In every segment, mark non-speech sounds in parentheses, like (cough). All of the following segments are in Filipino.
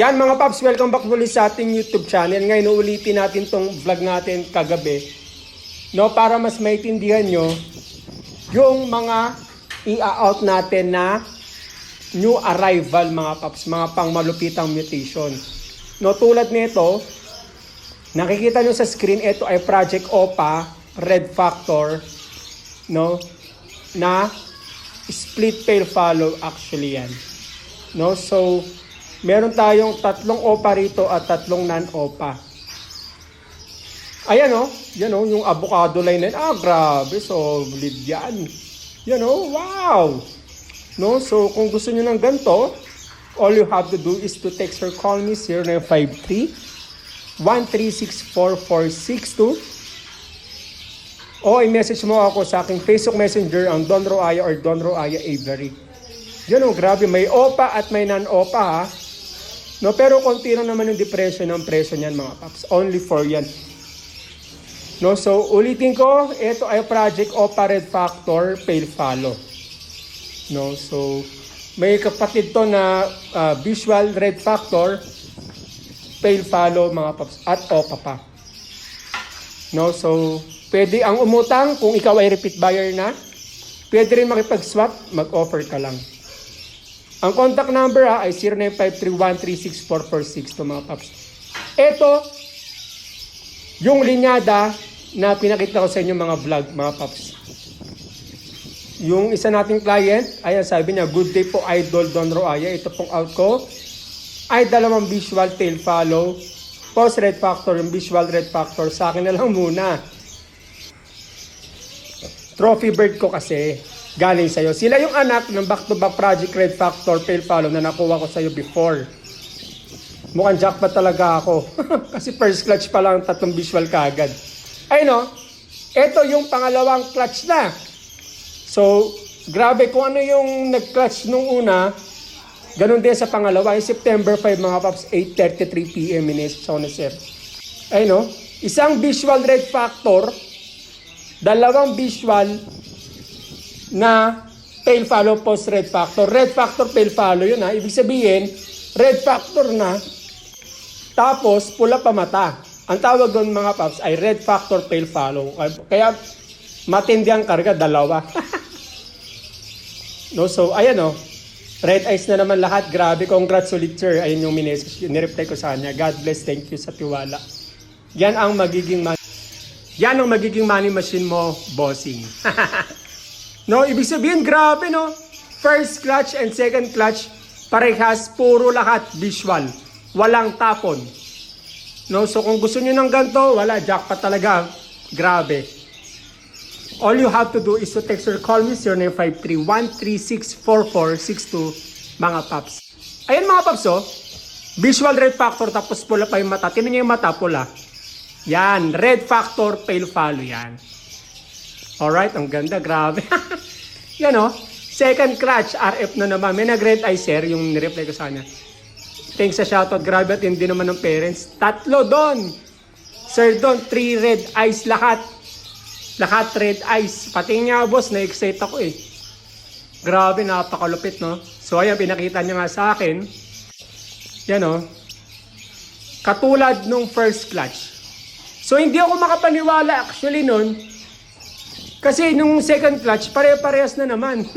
Yan mga paps, welcome back ulit sa ating YouTube channel. Ngayon uulitin natin tong vlog natin kagabi. No, para mas maintindihan nyo yung mga i-out natin na new arrival mga paps, mga pangmalupitang mutation. No, tulad nito, nakikita nyo sa screen, ito ay Project OPA Red Factor, no, na split tail follow actually yan. No, so meron tayong tatlong OPA rito at tatlong non-OPA. Ayan oh, yan oh, yung avocado line na yun. Ah, grabe, solid yan. Yan oh, wow! No, so kung gusto niyo ng ganito, all you have to do is to text or call me 0953 1364462 o i-message mo ako sa aking Facebook Messenger ang Don Roaya or Don Roaya Avery. Yan oh, grabe, may OPA at may non-OPA ha. No, pero konti lang naman yung depression ng presyo niyan mga paps. Only for yan. No, so ulitin ko, ito ay Project OPA Red Factor Pale Follow. No, so may kapatid to na ah, Visual Red Factor Pale Follow mga paps at OPA pa. No, so pwede ang umutang kung ikaw ay repeat buyer na. Pwede rin makipag-swap, mag-offer ka lang. Ang contact number ha, ay 0953136446 to mga paps. Ito, yung linyada na pinakita ko sa inyo mga vlog, mga paps. Yung isa nating client, ayan sabi niya, good day po Idol Don Roaya. Ito pong out ko ay dalawang visual tail follow. Post red factor, yung visual red factor. Sa akin na lang muna. Trophy bird ko kasi galing sa'yo. Sila yung anak ng back-to-back project red factor tail follow na nakuha ko sa'yo before. Mukhang jackpot talaga ako. (laughs) kasi first clutch pa lang tatlong visual kagad. Ay no, ito yung pangalawang clutch na. So, grabe kung ano yung nag-clutch nung una, ganun din sa pangalawa, yung September 5 mga paps, 8.33 p.m. in Zone Sir. Ay no, isang visual red factor, dalawang visual na tail follow post red factor. Red factor tail follow yun ha. Ibig sabihin, red factor na, tapos pula pa mata. Ang tawag doon mga paps ay red factor tail follow. Kaya matindi ang karga, dalawa. (laughs) no, so ayan o. Red eyes na naman lahat. Grabe, congrats ulit sir. Ayun yung minessage, nireply ko sa kanya. God bless, thank you sa tiwala. Yan ang magiging man- yan ang magiging money machine mo, bossing. (laughs) no, ibig sabihin, grabe no. First clutch and second clutch, parehas, puro lahat visual. Walang tapon. No, so kung gusto niyo ng ganito, wala, jackpot talaga. Grabe. All you have to do is to text or call me 0953-136-4462 mga paps. Ayan mga paps oh. Visual red factor tapos pula pa yung mata. Tinan niyo yung mata pula. Yan, red factor pale follow yan. Alright, ang ganda, grabe. (laughs) yan oh. Second clutch, RF na naman. May nag-red eye sir, yung nireply ko sa kanya. Thanks sa shoutout, grabe at hindi naman ng parents. Tatlo doon. Sir Don, three red eyes lahat. Lahat red eyes. Pati nga boss, na-excite ako eh. Grabe, napakalupit no. So ayan, pinakita niya nga sa akin. Yan oh. Katulad nung first clutch. So hindi ako makapaniwala actually nun. Kasi nung second clutch, pare-parehas na naman.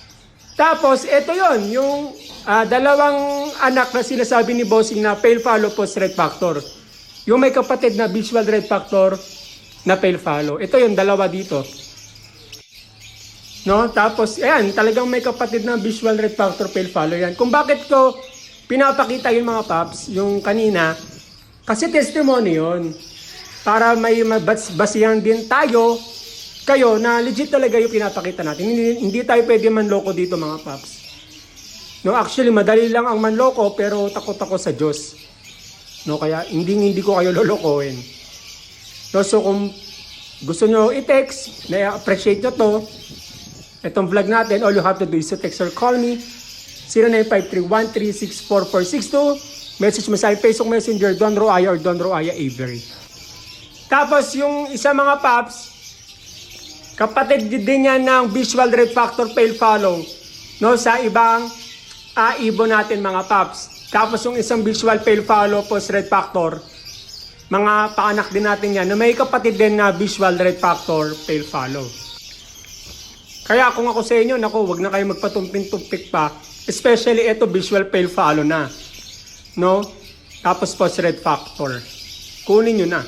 (laughs) Tapos, ito yon yung ah, dalawang anak na sinasabi ni Bossing na pale follow post red factor. Yung may kapatid na visual red factor na pale follow. Ito yung dalawa dito. No? Tapos, ayan, talagang may kapatid na visual red factor pale follow yan. Kung bakit ko pinapakita yung mga paps, yung kanina, kasi testimony yon Para may basihan din tayo, kayo, na legit talaga yung pinapakita natin. Hindi, hindi tayo pwede manloko dito mga paps. No, actually, madali lang ang manloko, pero takot ako sa Diyos. No, kaya hindi hindi ko kayo lolokohin. No, so kung gusto nyo i-text, na-appreciate nyo to, itong vlog natin, all you have to do is to text or call me, 0953-1364462, message mo sa Facebook Messenger, Don Roaya or Don Roaya Avery. Tapos yung isa mga paps, kapatid din yan ng Visual Red Factor Pale Follow, no, sa ibang aibo natin mga paps. Tapos yung isang visual fail follow post red factor, mga paanak din natin yan na may kapatid din na visual red factor fail follow. Kaya kung ako sa inyo, naku, wag na kayo magpatumpin-tumpik pa. Especially ito, visual fail follow na. No? Tapos post red factor. Kunin nyo na.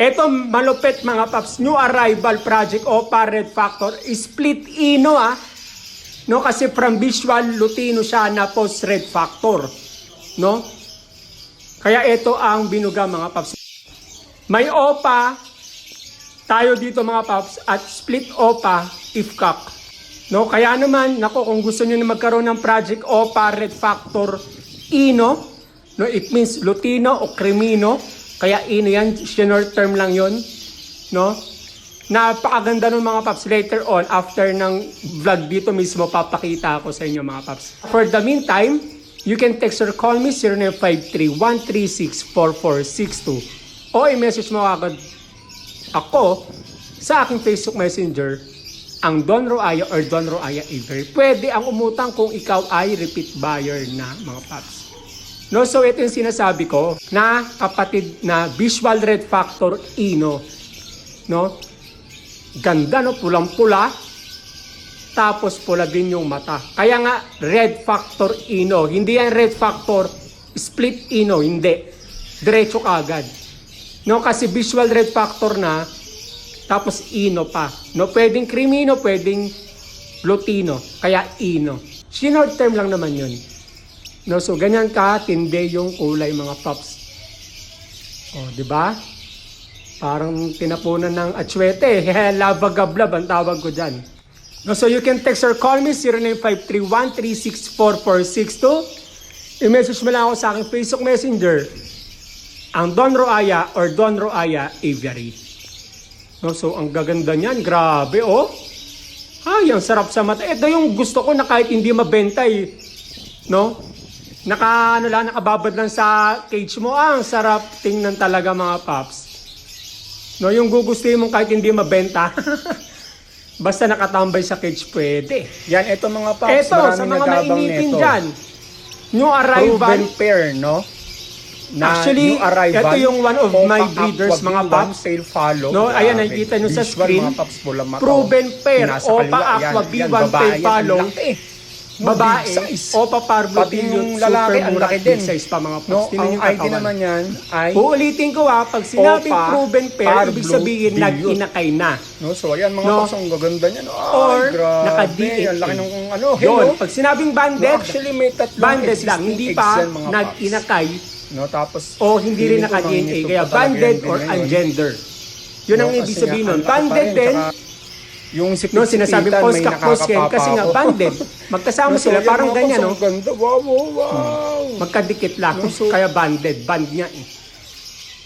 Ito malupit mga paps, new arrival project OPA Red Factor, split ino ah. No, kasi from visual Lutino siya na post Red Factor. No? Kaya ito ang binuga mga paps. May OPA tayo dito mga paps at split OPA IFCAC. No, kaya naman, nako kung gusto niyo na magkaroon ng project OPA Red Factor Ino, no, it means Lutino o Crimino, kaya Ino yan, short term lang yon no? Napakaganda ng mga paps later on after ng vlog dito mismo papakita ako sa inyo mga paps. For the meantime, you can text or call me 0953-136-4462 o i-message mo agad ako sa aking Facebook Messenger ang Don Roaya or Don Roaya Avery. Pwede ang umutang kung ikaw ay repeat buyer na mga paps. No, so ito yung sinasabi ko na kapatid na visual red factor ino. No? Ganda no, pulang-pula. Tapos pula din yung mata. Kaya nga red factor ino. Hindi yan red factor split ino, hindi. Diretso kagad. No, kasi visual red factor na tapos ino pa. No, pwedeng crimino, pwedeng lutino. Kaya ino. Short term lang naman yun. No, so ganyan ka tindi yung kulay mga pops. Oh, di ba? Parang tinapunan ng atsuete. Lava (laughs) gablab ang tawag ko diyan. No, so you can text or call me 0953-136-4462. I-message mo lang ako sa aking Facebook Messenger ang Don Roaya or Don Roaya Aviary. No, so ang gaganda niyan, grabe oh. Ay, ang sarap sa mata. Ito yung gusto ko na kahit hindi mabenta eh. No? Naka, ano lang, nakababad lang sa cage mo. Ah, ang sarap tingnan talaga mga paps. No, yung gugustuhin mo kahit hindi mabenta. (laughs) Basta nakatambay sa cage, pwede. Yan, ito mga paps. Ito, sa mga nito. dyan. New arrival. Proven pair, no? Actually, new arrival, ito yung one of my breeders, mga B1 paps. Tail follow. No, ayan, nakikita nyo sa screen. Proven pair, Opa Aqua yan, yan, B1 babae, tail follow. No, Babae, size. Pati din yung lalaki, ang mura, laki din. size pa mga paps. No, Tingnan ang yung ID katawan. naman yan ay... Uulitin ko ha, pag sinabing Opa, proven pair, Parblo, ibig sabihin Dilute. nag-inakay na. No, so ayan mga No. paps, ang gaganda niyan. Ay, Or grabe. naka-DHA. Ang laki ng ano, Yun, hello. pag sinabing No, banded, actually, may tatlong banded existing lang, hindi eggs pa yan, mga nag-inakay No, tapos... o hindi rin naka-DNA, kaya banded or ungender. Yun ang No, ibig sabihin nun. Banded din, Yung sipit no, sinasabing post kakos yan, kasi nga banded. Magkasama sila, parang ganyan, no? Ang ganda, wow, wow, wow. Magkadikit lang. No, so- Kaya banded. Band niya eh.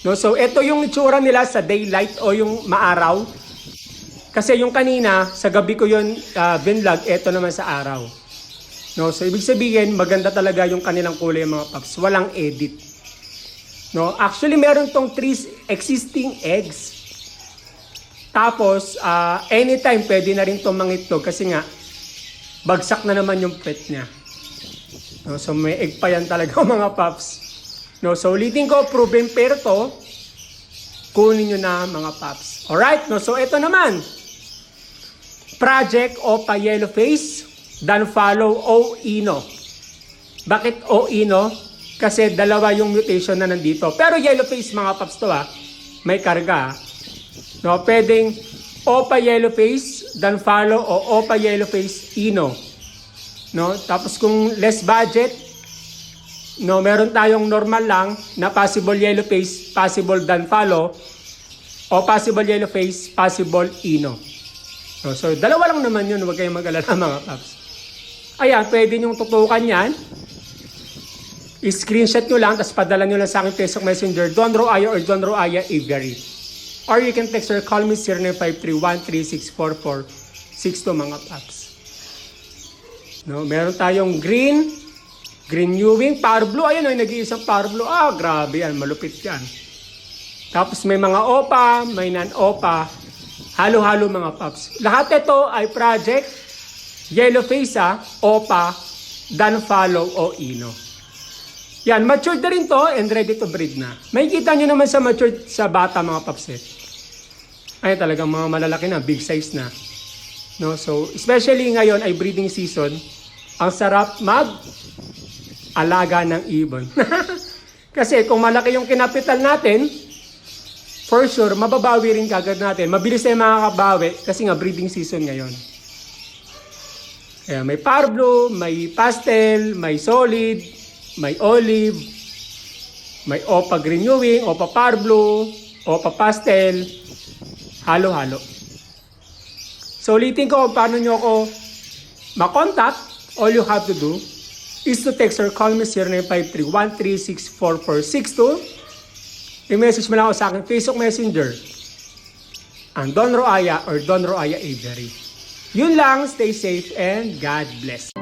No, so ito yung itsura nila sa daylight o yung maaraw. Kasi yung kanina, sa gabi ko yun uh, binlog, ito naman sa araw. No, so ibig sabihin, maganda talaga yung kanilang kulay mga paps. Walang edit. No, actually meron tong three existing eggs. Tapos, ah, anytime pwede na rin itong mangitlog kasi nga, bagsak na naman yung pet niya. No, so may egg pa yan talaga (laughs) mga paps. No, so ulitin ko, proven pair to. Kunin nyo na mga paps. Alright, no, so ito naman. Project Opa Yellow Face, dan follow O Ino. Bakit O Ino? Kasi dalawa yung mutation na nandito. Pero yellow face mga paps to ha. May karga. ah. No, pwedeng Opa Yellow Face, dan follow o Opa Yellow Face Ino. No? Tapos kung less budget, no, meron tayong normal lang na possible yellow face, possible dan follow, o possible yellow face, possible ino. No, so, dalawa lang naman yun. Huwag kayong mag-alala (laughs) mga paps. Ayan, pwede nyong tutukan yan. I-screenshot nyo lang, tapos padala nyo lang sa aking Facebook Messenger, Don Roaya or Don Roaya Aviary. Or you can text or call me 0953-1364462 mga paps. No, meron tayong green, green Ewing, power blue. Ayun, ay nag-iisang power blue. Ah, grabe yan, malupit yan. Tapos may mga OPA, may non-OPA. Halo-halo mga paps. Lahat ito ay project Yellow face ah, Opa, Dan Follow o Ino. Yan, matured na rin to and ready to breed na. May kita nyo naman sa matured sa bata mga paps eh. Ay talagang mga malalaki na, big size na. No, so especially ngayon ay breeding season, ang sarap mag alaga ng ibon. (laughs) Kasi kung malaki yung kinapital natin, for sure, mababawi rin kagad natin. Mabilis yung makakabawi kasi nga breeding season ngayon. Kaya may parblo, may pastel, may solid, may olive, may opa renewing, opa parblo, opa pastel, halo-halo. So ulitin ko paano nyo ako makontakt. All you have to do is to text or call me 0953-136-4462. I-message mo lang ako sa aking Facebook Messenger. Ang Don Roaya or Don Roaya Avery. Yun lang, stay safe and God bless.